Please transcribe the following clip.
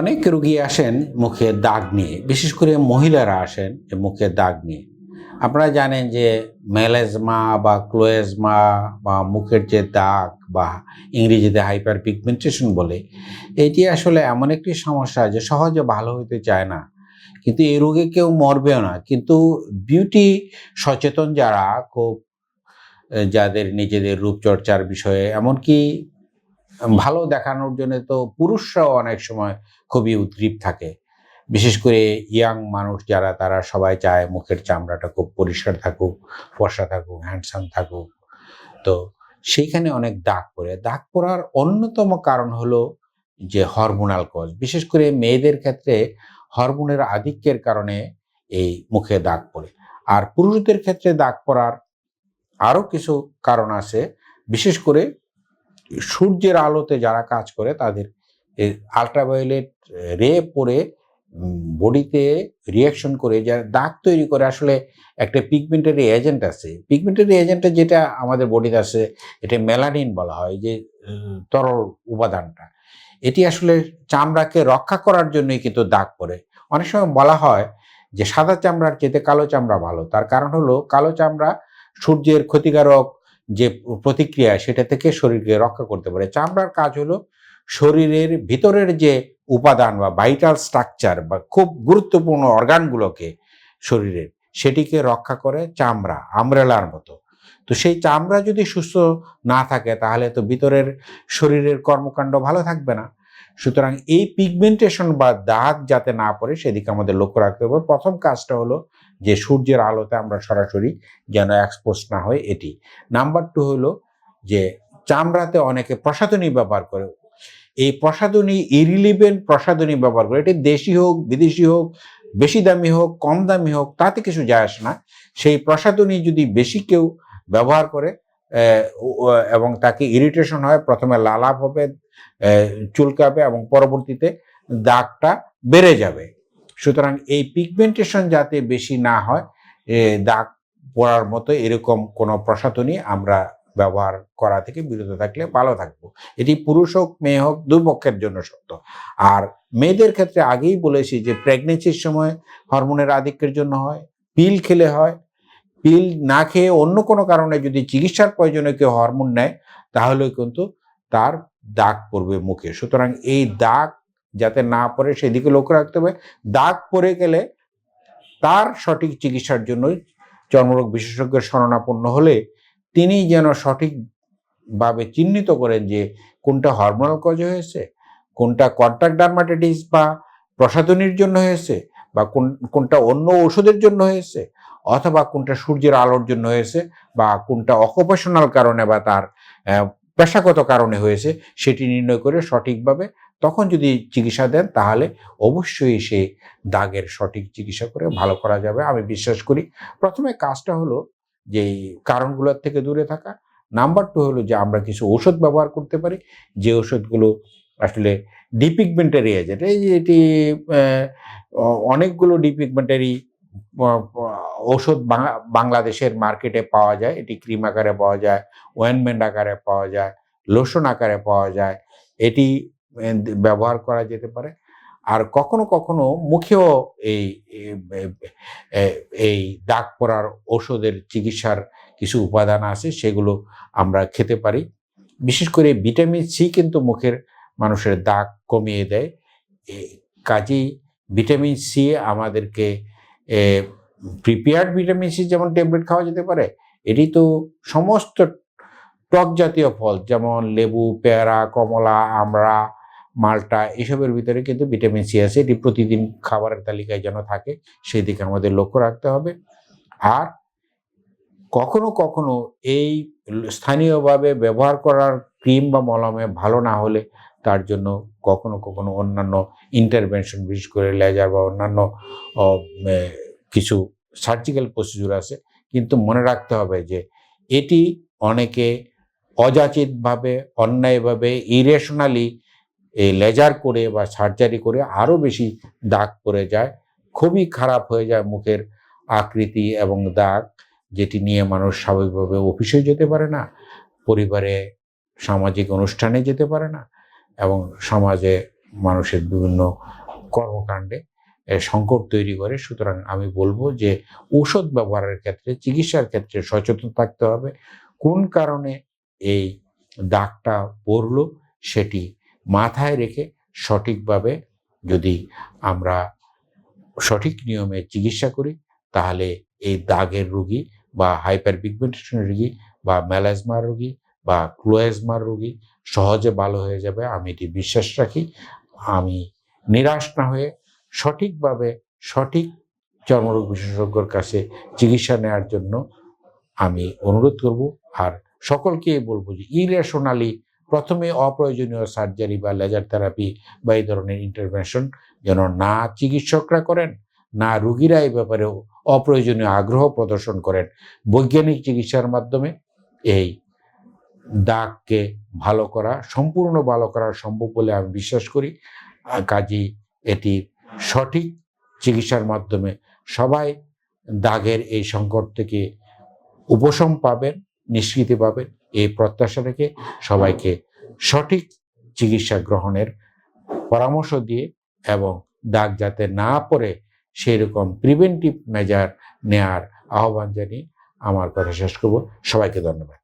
অনেক রুগী আসেন মুখে দাগ নিয়ে, বিশেষ করে মহিলারা আসেন যে মুখে দাগ নিয়ে। আপনারা জানেন যে মেলেজমা বা ক্লোয়েজমা বা মুখের যে দাগ বা ইংরেজিতে হাইপার পিগমেন্টেশন বলে, এটি আসলে এমন একটি সমস্যা যে সহজে ভালো হতে চায় না। কিন্তু এই রোগে কেউ মরবেও না। কিন্তু বিউটি সচেতন যারা, খুব যাদের নিজেদের রূপচর্চার বিষয়ে, এমনকি ভালো দেখানোর জন্য তো পুরুষরাও অনেক সময় খুবই উদ্গ্রীব থাকে। বিশেষ করে ইয়াং মানুষ যারা, তারা সবাই চায় মুখের চামড়াটা খুব পরিষ্কার থাকুক, ফর্সা থাকুক হ্যান্ডসাম থাকুক। তো সেইখানে অনেক দাগ পড়ে। দাগ পড়ার অন্যতম কারণ হলো যে হরমোনাল কজ বিশেষ করে মেয়েদের ক্ষেত্রে হরমোনের আধিক্যের কারণে এই মুখে দাগ পড়ে। আর পুরুষদের ক্ষেত্রে দাগ পড়ার আরও কিছু কারণ আছে। বিশেষ করে সূর্যের আলোতে যারা কাজ করে তাদের আলট্রাভায়োলেট রে পরে বডিতে রিয়াকশন করে যারা দাগ তৈরি করে, আসলে একটা পিগমেন্টারি এজেন্ট আছে। পিগমেন্টারি এজেন্টটা যেটা আমাদের বডিতে আছে এটা মেলানিন বলা হয়, যে তরল উপাদানটা। এটি আসলে চামড়াকে রক্ষা করার জন্যই কিন্তু দাগ পড়ে। অনেক সময় বলা হয় যে, সাদা চামড়ার চেয়ে কালো চামড়া ভালো। তার কারণ হলো, কালো চামড়া সূর্যের ক্ষতিকারক যে প্রতিক্রিয়া সেটা থেকে শরীরকে রক্ষা করতে পারে। চামড়ার কাজ হলো শরীরের ভিতরের যে উপাদান বা ভাইটাল স্ট্রাকচার বা খুব গুরুত্বপূর্ণ অর্গানগুলোকে শরীরের, সেটিকে রক্ষা করে চামড়া আমরেলার মতো। তো সেই চামড়া যদি সুস্থ না থাকে, তাহলে তো ভিতরের শরীরের কর্মকাণ্ড ভালো থাকবে না। সুতরাং এই পিগমেন্টেশন বা দাগ যাতে না পড়ে, সেদিকে আমাদের লক্ষ্য রাখতে হবে। প্রথম কাজটা হলো যে সূর্যের আলোতে আমরা সরাসরি যেন এক্সপোজ না হয় এটি। নাম্বার টু হলো যে চামড়াতে অনেকে প্রসাধনী ব্যবহার করে। এই প্রসাধনী ইরিলিভেন্ট প্রসাধনী ব্যবহার করে, এটি দেশি হোক, বিদেশি হোক, বেশি দামি হোক, কম দামি হোক, তাতে কিছু যায় আসে না। সেই প্রসাধনী যদি বেশি কেউ ব্যবহার করে এবং তাকে ইরিটেশন হয়, প্রথমে লালাপ হবে চুলকাবে এবং পরবর্তীতে দাগটা বেড়ে যাবে। সুতরাং এই পিগমেন্টেশন যাতে বেশি না হয় দাগ পড়ার মতো এরকম কোনো প্রসাধনী আমরা ব্যবহার করা থেকে বিরত থাকলে ভালো থাকব। এটি পুরুষ হোক, মেয়ে হোক দুই পক্ষের জন্য সত্য আর মেয়েদের ক্ষেত্রে আগেই বলেছি যে প্রেগনেন্সির সময় হরমোনের আধিক্যের জন্য হয় পিল খেলে হয়। পিল না খেয়ে অন্য কোনো কারণে যদি চিকিৎসার প্রয়োজনে কেউ হরমোন নেয়, তাহলে কিন্তু তার দাগ পড়বে মুখে। সুতরাং এই দাগ যাতে না পড়ে, সেদিকে লক্ষ্য রাখতে হবে। দাগ পড়ে গেলে তার সঠিক চিকিৎসার জন্য চর্মরোগ বিশেষজ্ঞের শরণাপন্ন হলে তিনি যেন সঠিকভাবে চিহ্নিত করেন যে কোনটা হরমোনাল কজে হয়েছে, কোনটা কন্ট্রাক্ট ডার্মাটাইটিস বা প্রসাধনীর জন্য হয়েছে, বা কোন, কোনটা অন্য ওষুধের জন্য হয়েছে, অথবা কোনটা সূর্যের আলোর জন্য হয়েছে, বা কোনটা অকুপেশনাল কারণে বা তার পেশাগত কারণে হয়েছে, সেটি নির্ণয় করে সঠিকভাবে তখন যদি চিকিৎসা দেন, তাহলে অবশ্যই সে দাগের সঠিক চিকিৎসা করে ভালো করা যাবে, আমি বিশ্বাস করি। প্রথমে কাজটা হলো যে কারণগুলোর থেকে দূরে থাকা। নাম্বার টু হলো যে, আমরা কিছু ওষুধ ব্যবহার করতে পারি। যে ওষুধগুলো আসলে ডিপিগমেন্টারি এজেন্ট এই এটি অনেকগুলো ডিপিগমেন্টারি ওষুধ বাংলাদেশের মার্কেটে পাওয়া যায়। এটি ক্রিম আকারে পাওয়া যায় ওয়েনমেন্ট আকারে পাওয়া যায় লোশন আকারে পাওয়া যায়। এটি ব্যবহার করা যেতে পারে। আর কখনো কখনো মুখেও এই এই- দাগ পড়ার ওষুধের চিকিৎসার কিছু উপাদান আছে, সেগুলো আমরা খেতে পারি। বিশেষ করে ভিটামিন সি কিন্তু মুখের মানুষের দাগ কমিয়ে দেয়। কাজেই ভিটামিন সি আমাদেরকে প্রিপেয়ার্ড ভিটামিন সি যেমন ট্যাবলেট খাওয়া যেতে পারে, এটি তো সমস্ত টক জাতীয় ফল, যেমন লেবু, পেয়ারা, কমলা, আমড়া, মালটা, এসবের ভিতরে কিন্তু ভিটামিন সি আছে। এটি প্রতিদিন খাবারের তালিকায় যেন থাকে, সেই দিকে আমাদের লক্ষ্য রাখতে হবে। আর কখনো কখনো এই স্থানীয়ভাবে ব্যবহার করার ক্রিম বা মলমে ভালো না হলে তার জন্য কখনো কখনো অন্যান্য ইন্টারভেনশন বিশেষ করে লেজার বা অন্যান্য কিছু সার্জিক্যাল প্রসিডিউর আছে। কিন্তু মনে রাখতে হবে যে এটি অনেকে অযাচিতভাবে, অন্যায়ভাবে ইরেশনালি এই লেজার করে বা সার্জারি করে আরও বেশি দাগ পড়ে যায়, খুবই খারাপ হয়ে যায় মুখের আকৃতি এবং দাগ, যেটি নিয়ে মানুষ স্বাভাবিকভাবে অফিসে যেতে পারে না, পরিবারে সামাজিক অনুষ্ঠানে যেতে পারে না এবং সমাজে মানুষের বিভিন্ন কর্মকাণ্ডে সংকট তৈরি করে। সুতরাং আমি বলব যে ঔষধ ব্যবহারের ক্ষেত্রে, চিকিৎসার ক্ষেত্রে সচেতন থাকতে হবে। কোন কারণে এই দাগটা পড়ল সেটি মাথায় রেখে সঠিকভাবে যদি আমরা সঠিক নিয়মে চিকিৎসা করি, তাহলে এই দাগের রুগী বা হাইপার পিগমেন্টেশন রোগী বা ম্যালাজমার রোগী বা ক্লোয়েজমার রোগী সহজে ভালো হয়ে যাবে, আমি এটি বিশ্বাস রাখি। আমি নিরাশ না হয়ে সঠিকভাবে সঠিক চর্মরোগ বিশেষজ্ঞর কাছে চিকিৎসা নেওয়ার জন্য আমি অনুরোধ করব। আর সকলকে বলব যে ইরেশনালি প্রথমে অপ্রয়োজনীয় সার্জারি বা লেজার থেরাপি বা এই ধরনের ইন্টারভেনশন যেন না চিকিৎসকরা করেন, না রুগীরা এই ব্যাপারে অপ্রয়োজনীয় আগ্রহ প্রদর্শন করেন বৈজ্ঞানিক চিকিৎসার মাধ্যমে। এই দাগকে ভালো করা, সম্পূর্ণ ভালো করা সম্ভব বলে আমি বিশ্বাস করি। কাজেই এটি সঠিক চিকিৎসার মাধ্যমে সবাই দাগের এই সংকট থেকে উপশম পাবেন, নিষ্কৃতি পাবেন, এই প্রত্যাশা রেখে সবাইকে সঠিক চিকিৎসা গ্রহণের পরামর্শ দিয়ে এবং দাগ যাতে না পড়ে সেই রকম প্রিভেন্টিভ মেজার নেয়ার আহ্বান জানিয়ে আমার কথা শেষ করব। সবাইকে ধন্যবাদ।